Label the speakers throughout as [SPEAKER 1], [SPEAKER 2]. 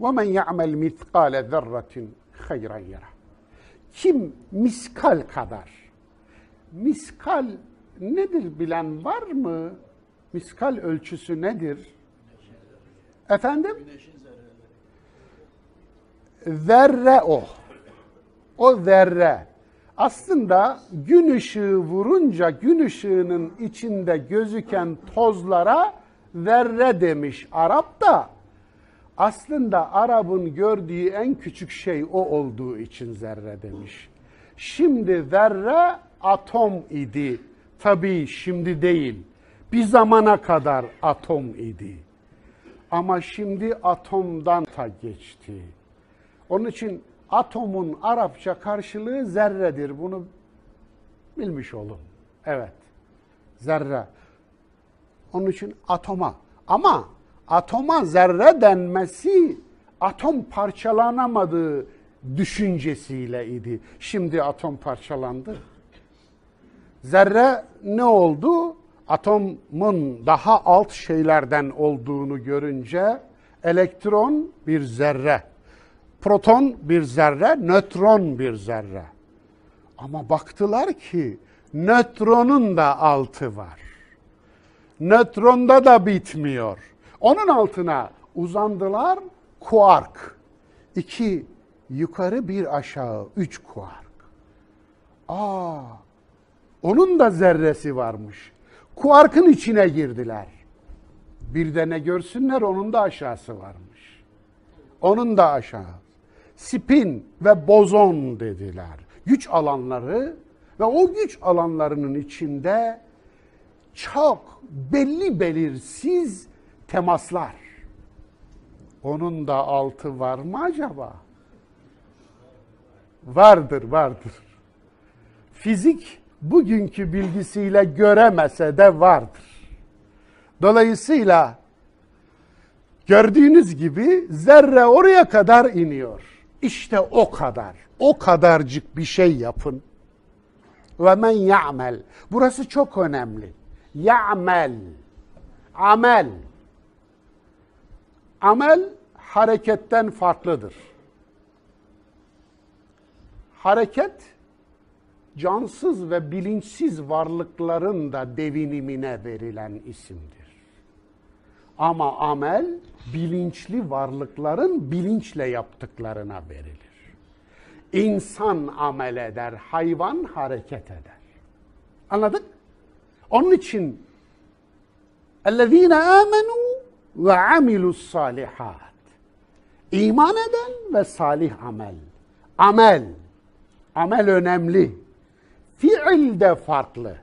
[SPEAKER 1] وَمَنْ يَعْمَلْ مِثْقَالَ ذَرَّةٍ خَيْرًا يَرَى Kim miskal kadar, miskal nedir bilen var mı? Miskal ölçüsü nedir? Efendim? Zerre o. O zerre. Aslında gün ışığı vurunca gün ışığının içinde gözüken tozlara zerre demiş Arap da. aslında Arap'ın gördüğü en küçük şey o olduğu için zerre demiş. Şimdi zerre atom idi. Tabii şimdi değil. Bir zamana kadar atom idi. Ama şimdi atomdan ta geçti. Onun için atomun Arapça karşılığı zerredir. Bunu bilmiş olun. Evet. Zerre. Onun için atoma. Ama atoma zerre denmesi atom parçalanamadığı düşüncesiyle idi. Şimdi atom parçalandı. Zerre ne oldu? Atomun daha alt şeylerden olduğunu görünce elektron bir zerre, proton bir zerre, nötron bir zerre. Ama baktılar ki nötronun da altı var. Nötronda da bitmiyor. Onun altına uzandılar kuark. İki yukarı bir aşağı, üç kuark. Aa, onun da zerresi varmış. Kuarkın içine girdiler. Bir de ne görsünler onun da aşağısı varmış. Onun da aşağı. Spin ve bozon dediler. Güç alanları ve o güç alanlarının içinde çok belli belirsiz temaslar. Onun da altı var mı acaba? Vardır, vardır. Fizik bugünkü bilgisiyle göremese de vardır. Dolayısıyla gördüğünüz gibi zerre oraya kadar iniyor. İşte o kadar. O kadarcık bir şey yapın. Ve men ya'mel. Burası çok önemli. Ya'mel. Amel Amel hareketten farklıdır. Hareket cansız ve bilinçsiz varlıkların da devinimine verilen isimdir. Ama amel bilinçli varlıkların bilinçle yaptıklarına verilir. İnsan amel eder, hayvan hareket eder. Anladık? Onun için اَلَّذ۪ينَ آمَنُوا ve amilus salihat. İman eden ve salih amel. Amel. Amel önemli. Fiil de farklı.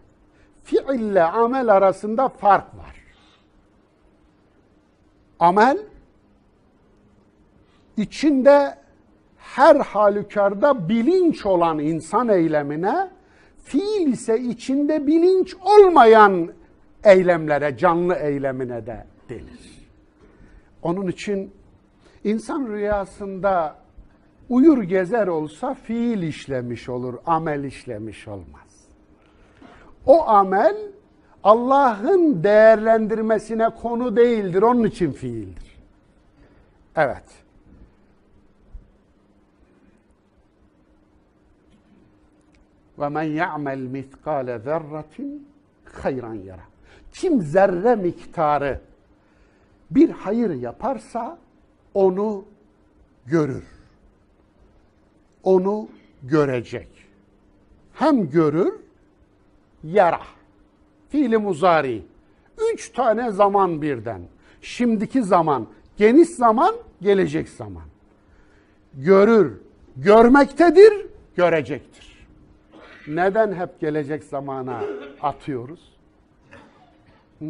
[SPEAKER 1] Fiille amel arasında fark var. Amel içinde her halükarda bilinç olan insan eylemine, fiil ise içinde bilinç olmayan eylemlere, canlı eylemine de denir. Onun için insan rüyasında uyur gezer olsa fiil işlemiş olur, amel işlemiş olmaz. O amel Allah'ın değerlendirmesine konu değildir, onun için fiildir. Evet. Ve men ya'mel mitkale zerratin hayran yara. Kim zerre miktarı bir hayır yaparsa onu görür. Onu görecek. Hem görür, yara. Fiili muzari. Üç tane zaman birden. Şimdiki zaman, geniş zaman, gelecek zaman. Görür, görmektedir, görecektir. Neden hep gelecek zamana atıyoruz? Hı?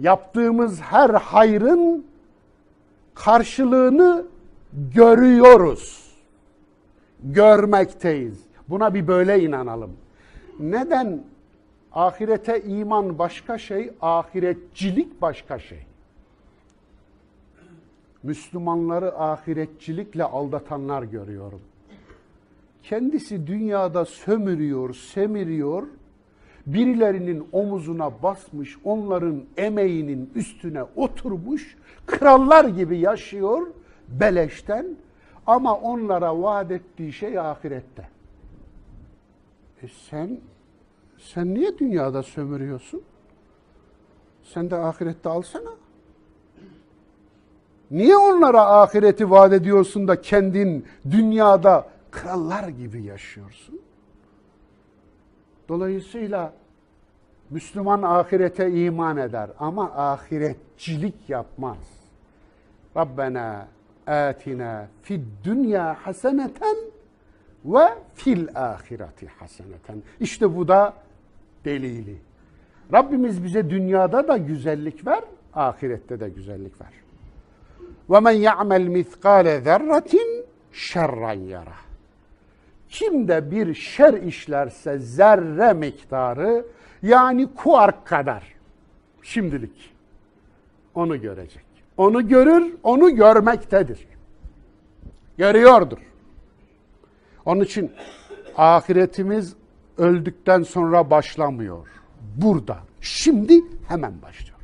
[SPEAKER 1] Yaptığımız her hayrın karşılığını görüyoruz. Görmekteyiz. Buna bir böyle inanalım. Neden ahirete iman başka şey, ahiretçilik başka şey? Müslümanları ahiretçilikle aldatanlar görüyorum. Kendisi dünyada sömürüyor, semiriyor, birilerinin omuzuna basmış, onların emeğinin üstüne oturmuş, krallar gibi yaşıyor beleşten ama onlara vaat ettiği şey ahirette. E sen sen niye dünyada sömürüyorsun? Sen de ahirette alsana. Niye onlara ahireti vaat ediyorsun da kendin dünyada krallar gibi yaşıyorsun? Dolayısıyla Müslüman ahirete iman eder ama ahiretçilik yapmaz. Rabbena atina fid dünya haseneten ve fil ahireti haseneten. İşte bu da delili. Rabbimiz bize dünyada da güzellik ver, ahirette de güzellik ver. Ve men ya'mel miskale zerratin şerran yara. Kim de bir şer işlerse zerre miktarı yani kuark kadar şimdilik onu görecek. Onu görür, onu görmektedir. Görüyordur. Onun için ahiretimiz öldükten sonra başlamıyor. Burada, şimdi hemen başlıyor.